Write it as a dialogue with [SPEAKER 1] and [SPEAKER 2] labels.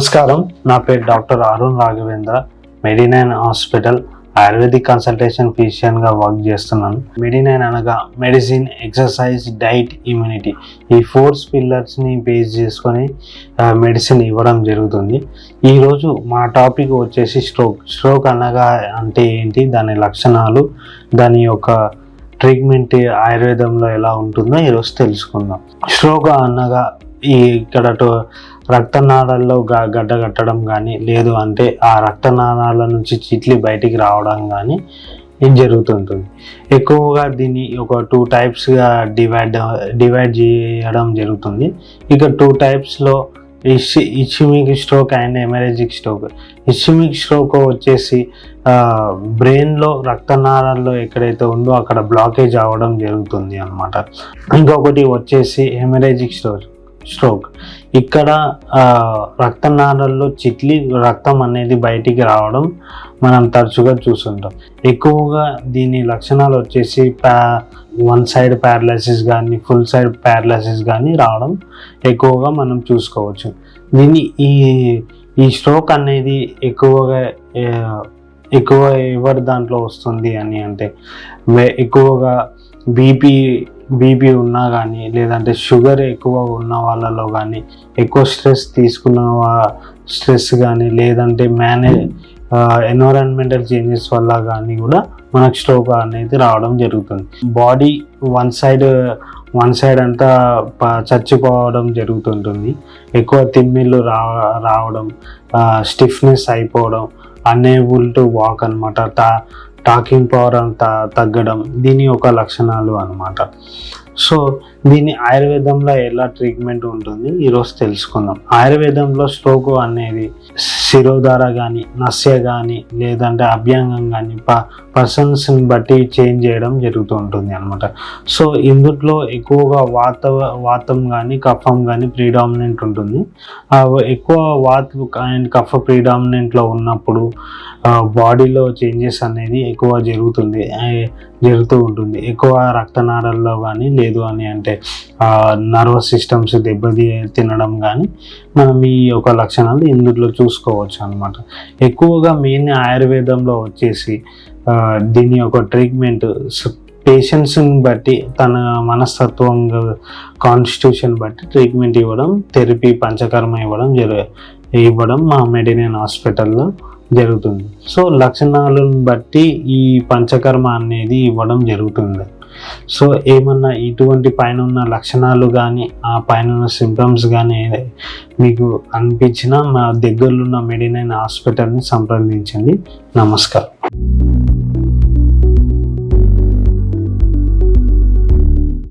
[SPEAKER 1] నమస్కారం. నా పేరు doctor Arun Raghavendra. Medinine hospital ayurvedic consultation ఫిజిషియన్గా work చేస్తున్నాను. మెడినైన్ అనగా మెడిసిన్ ఎక్సర్సైజ్ డైట్ ఇమ్యూనిటీ ఈ ఫోర్స్ పిల్లర్స్ని బేస్ చేసుకొని మెడిసిన్ ఇవ్వడం జరుగుతుంది. ఈరోజు మా టాపిక్ వచ్చేసి స్ట్రోక్. స్ట్రోక్ అనగా అంటే ఏంటి? దాని లక్షణాలు దాని యొక్క ట్రీట్మెంట్ ఆయుర్వేదంలో ఎలా ఉంటుందో ఈరోజు తెలుసుకుందాం. స్ట్రోక్ అనగా ఈ ఇక్కడ రక్తనాళాల్లో గ- గడ్డ కట్టడం కానీ లేదు అంటే ఆ రక్తనాళాల నుంచి చిట్లి బయటికి రావడం కానీ ఇది జరుగుతుంటుంది. ఎక్కువగా దీన్ని ఒక టూ టైప్స్గా డివైడ్ డివైడ్ చేయడం జరుగుతుంది. ఇక టూ టైప్స్లో ఇష్ ischemic stroke and haemorrhagic stroke ischemic stroke వచ్చేసి బ్రెయిన్లో రక్తనాళాల్లో ఎక్కడైతే ఉందో అక్కడ బ్లాకేజ్ అవ్వడం జరుగుతుంది అన్నమాట. ఇంకొకటి వచ్చేసి హెమరేజిక్ స్ట్రోక్ స్ట్రోక్ ఇక్కడ రక్తనాళాల్లో చిట్లి రక్తం అనేది బయటికి రావడం మనం తరచుగా చూస్తుంటాం. ఎక్కువగా దీని లక్షణాలు వచ్చేసి ప్యా వన్ సైడ్ ప్యారలసిస్ కానీ ఫుల్ సైడ్ ప్యారలసిస్ కానీ రావడం ఎక్కువగా మనం చూసుకోవచ్చు. దీన్ని ఈ ఈ స్ట్రోక్ అనేది ఎక్కువగా ఎక్కువ ఎవరి దాంట్లో వస్తుంది అని అంటే వే- ఎక్కువగా బీపీ బీపీ ఉన్నా కానీ లేదంటే షుగర్ ఎక్కువ ఉన్న వాళ్ళలో కానీ ఎక్కువ స్ట్రెస్ తీసుకున్న వా- స్ట్రెస్ కానీ లేదంటే మేనేజ్ ఎన్విరాన్మెంటల్ చేంజెస్ వల్ల కానీ కూడా మనకు స్ట్రోక్ అనేది రావడం జరుగుతుంది. Body one side one side అంతా ప- చచ్చిపోవడం జరుగుతుంటుంది. ఎక్కువ తిమ్మిళ్ళు రా రావడం స్టిఫ్నెస్ అయిపోవడం అనేబుల్ టు వాక్ అనమాట టాకింగ్ పవర్ త తగ్గడం దీని యొక్క లక్షణాలు అనమాట సో దీని ఆయుర్వేదంలో ఎలా ట్రీట్మెంట్ ఉంటుంది ఈరోజు తెలుసుకుందాం. ఆయుర్వేదంలో స్ట్రోక్ అనేది శిరోధార కానీ నస్య కానీ లేదంటే అభ్యంగం కానీ ప పర్సన్స్ని బట్టి చేంజ్ చేయడం జరుగుతూ ఉంటుంది అనమాట సో ఇందులో ఎక్కువగా వాత వాతం కానీ కఫం కానీ ప్రీడామినెంట్ ఉంటుంది. ఎక్కువ వాత అండ్ కఫ ప్రీడామినెంట్లో ఉన్నప్పుడు బాడీలో చేంజెస్ అనేది ఎక్కువ జరుగుతుంది జరుగుతూ ఉంటుంది. ఎక్కువ రక్తనాళాల్లో కానీ లేదు అని అంటే నర్వస్ సిస్టమ్స్ దెబ్బతి తినడం కానీ మనం ఈ యొక్క లక్షణాలు ఇందులో చూసుకోవచ్చు అనమాట ఎక్కువగా మెయిన్ ఆయుర్వేదంలో వచ్చేసి దీని యొక్క ట్రీట్మెంట్ పేషెంట్స్ని బట్టి తన మనస్తత్వం కాన్స్టిట్యూషన్ బట్టి ట్రీట్మెంట్ ఇవ్వడం థెరపీ పంచకర్మ ఇవ్వడం జరు ఇవ్వడం మా మెడినైన్ హాస్పిటల్లో జరుగుతుంది. సో లక్షణాలను బట్టి ఈ పంచకర్మ అనేది ఇవ్వడం జరుగుతుంది. సో ఏమన్నా ఇటువంటి పైన ఉన్న లక్షణాలు కానీ ఆ పైన ఉన్న సిమ్టమ్స్ కానీ మీకు అనిపించినా మా దగ్గరలో ఉన్న మెడినైన్ హాస్పిటల్ని సంప్రదించండి. నమస్కారం.